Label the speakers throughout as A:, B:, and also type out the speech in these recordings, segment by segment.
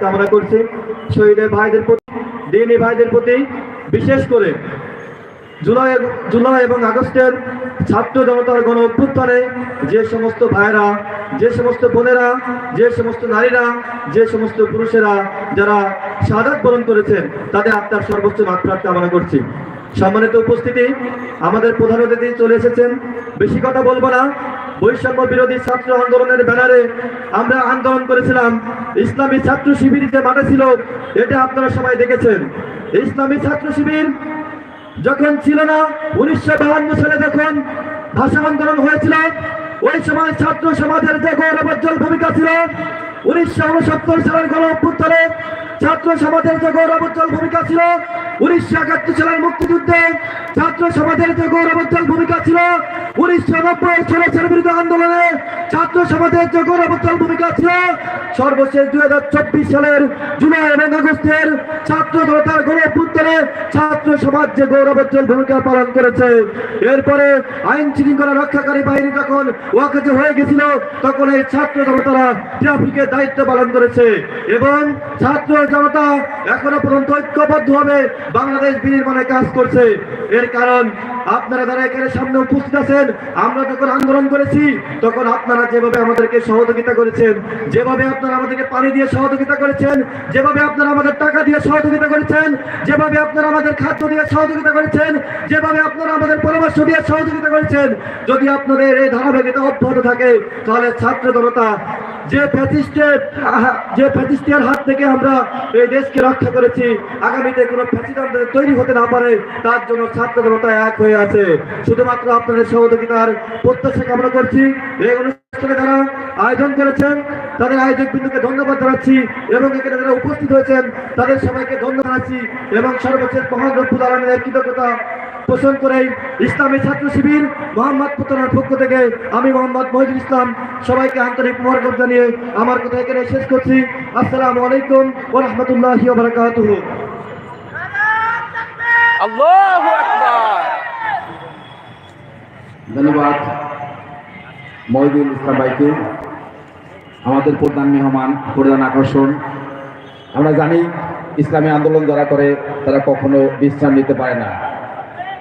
A: কামনা করছি। শহীদের ভাইদের প্রতি, দিনী ভাইদের প্রতি, বিশেষ করে জুলাই জুলাই এবং আগস্টের ছাত্র জনতার গণ অভ্যুত্থানে যে সমস্ত ভাইরা, যে সমস্ত বোনেরা, যে সমস্ত নারীরা, যে সমস্ত পুরুষেরা যারা শাহাদাত বরণ করেছেন, তাদের আত্মার সর্বোচ্চ মাত্রার কামনা করছি। সম্মানিত উপস্থিতি, আমাদের প্রধান অতিথি চলে এসেছেন। বেশি কথা বলব না। বৈষম্য বিরোধী ছাত্র আন্দোলনের ব্যানারে আমরা আন্দোলন করেছিলাম। ইসলামী ছাত্র শিবির যে মাঠে ছিল, এটা আপনারা সবাই দেখেছেন। ইসলামী ছাত্র শিবির যখন ছিল না, উনিশশো বাহান্ন সালে যখন ভাষা আন্দোলন হয়েছিল, ওই সময় ছাত্র সমাজের যে গৌরবোজ্জ্বল ভূমিকা ছিল, উনিশশো উনসত্তর সালের গণ অভ্যুত্থানে ছাত্র সমাজের যে গৌরবোজ্জ্বল ভূমিকা ছিল, উনিশশো একাত্তর সালের মুক্তিযুদ্ধে ছাত্র সমাজের যে গৌরবোজ্জ্বল ভূমিকা ছিল, উনিশশো নব্বই সালের বিরুদ্ধে আন্দোলনে ছাত্র সমাজের যে গৌরবোজ্জ্বল ভূমিকা ছিল, সর্বশেষ দুই হাজার চব্বিশ সালের জুলাই এবং আগস্টের ছাত্র জনতার গণ অভ্যুত্থানে ছাত্র সমাজ যে গৌরবোজ্জ্বল ভূমিকা পালন করেছে, এরপরে আইন শৃঙ্খলা রক্ষাকারী বাহিনী যখন ওয়াকাজে হয়ে গেছিল, তখন এই ছাত্র জনতারা ট্রাফিকের দায়িত্ব পালন করেছে এবং ছাত্র জনতা এখনও পর্যন্ত ঐক্যবদ্ধ হবে বাংলাদেশ বিনির্মাণে কাজ করছে। এর কারণ আপনারা যারা এখানে সামনে উপস্থিত আছেন, আমরা যখন আন্দোলন করেছি, তখন আপনারা যেভাবে আমাদেরকে সহযোগিতা করেছেন, যেভাবে আপনারা আমাদেরকে পানি দিয়ে সহযোগিতা করেছেন, যেভাবে আপনারা আমাদের টাকা দিয়ে সহযোগিতা করেছেন, যেভাবে আপনারা আমাদের খাদ্য দিয়ে সহযোগিতা করেছেন, যেভাবে আপনারা আমাদের পরামর্শ দিয়ে সহযোগিতা করেছেন, যদি আপনাদের এই ধারাবাহিকতা অব্যাহত থাকে, তাহলে ছাত্র জনতা, যে ফ্যাসিস্টের যে ফ্যাসিস্টের হাত থেকে আমরা এই দেশকে রক্ষা করেছি, আগামীতে কোনো ফ্যাসিস্ট তৈরি হতে না পারে, তার জন্য ছাত্র জনতা এক হয়ে আছে। শুধুমাত্র আপনাদের সহযোগিতার প্রত্যাশা কামনা করছি। এই অনুষ্ঠানে যারা আয়োজন করেছেন তাদের আয়োজক বিন্দুকে ধন্যবাদ জানাচ্ছি এবং এখানে যারা উপস্থিত হয়েছেন তাদের সবাইকে ধন্যবাদ জানাচ্ছি এবং সর্বশেষ মহান রব্বুল আলমের কৃতজ্ঞতা পোষণ করে ইসলামী ছাত্র শিবির মোহাম্মদ পুতনার পক্ষ থেকে আমি মোহাম্মদ মহিদুল ইসলাম সবাইকে আন্তরিক মোবারক জানিয়ে আমার কথা এখানে শেষ করছি। আসসালামু আলাইকুম ওয়া রাহমাতুল্লাহি ওয়া বারাকাতুহু।
B: ধন্যবাদ মহিদুল ইসলাম ভাইকে। আমাদের প্রধান মেহমান, প্রধান আকর্ষণ। আমরা জানি ইসলামী আন্দোলন যারা করে, তারা কখনো বিশ্রাম নিতে পারে না।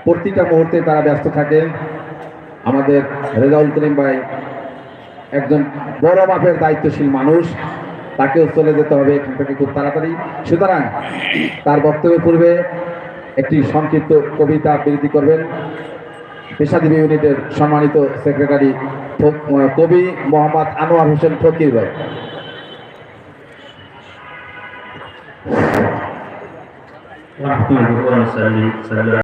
B: প্রতিটা মুহূর্তে তারা ব্যস্ত থাকে আমাদের রেজাউল করিম ভাই একজন বড় মাপের দায়িত্বশীল মানুষ। তাকেও চলে যেতে হবে এখান থেকে খুব তাড়াতাড়ি। সুতরাং তার বক্তব্যের পূর্বে একটি সংক্ষিপ্ত কবিতা আবৃত্তি করবেন। পেশাদী ইউনিটের সম্মানিত সেক্রেটারি কবি মোহাম্মদ আনোয়ার হোসেন ফকির ভাই।